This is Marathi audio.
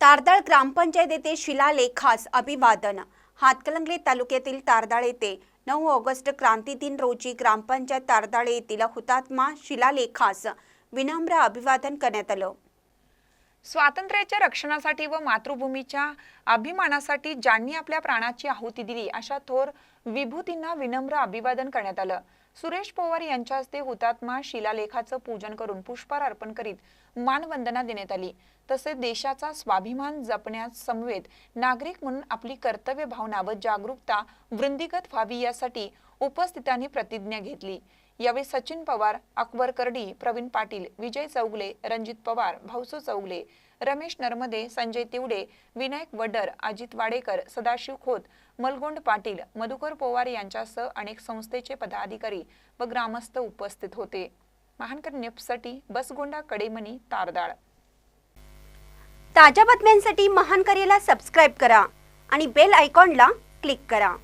तारदाळ ग्रामपंचायत येथे शिलालेखास अभिवादन. हातकलंगले तालुक्यातील तारदाळ येथे नऊ ऑगस्ट क्रांती दिन रोजी ग्रामपंचायत तारदाळ येथील हुतात्मा शिलालेखास विनम्र अभिवादन करण्यात आलं. स्वातंत्र्याच्या रक्षणासाठी व मातृभूमीच्या अभिमानासाठी ज्यांनी आपल्या प्राणाची आहुती दिली अशा थोर विभूतींना विनम्र अभिवादन करण्यात आलं. सुरेश पवार यांच्या हस्ते हुतात्मा शिलालेखाचं पूजन करून पुष्पहार अर्पण करीत मानवंदना देण्यात आली. तसेच देशाचा स्वाभिमान जपण्यास समवेत नागरिक म्हणून आपली कर्तव्य भावना व जागरूकता वृंदीगत व्हावी यासाठी उपस्थितांनी प्रतिज्ञा घेतली. यावेळी सचिन पवार अकबर करडी प्रवीण पाटील विजय चौगले रणजित पवार भाऊसू चौगले रमेश नर्मदे संजय तिवडे विनायक वडर अजित वाडेकर सदाशिव खोत मलगोंड पाटील मधुकर पवार यांच्यासह अनेक संस्थेचे पदाधिकारी व ग्रामस्थ उपस्थित होते. महानकर न्यूजसाठी बसगोंडा कडेमनी तारदाळ. ताज्या बातम्यांसाठी महानकरेला सबस्क्राईब करा आणि बेल आयकॉनला क्लिक करा.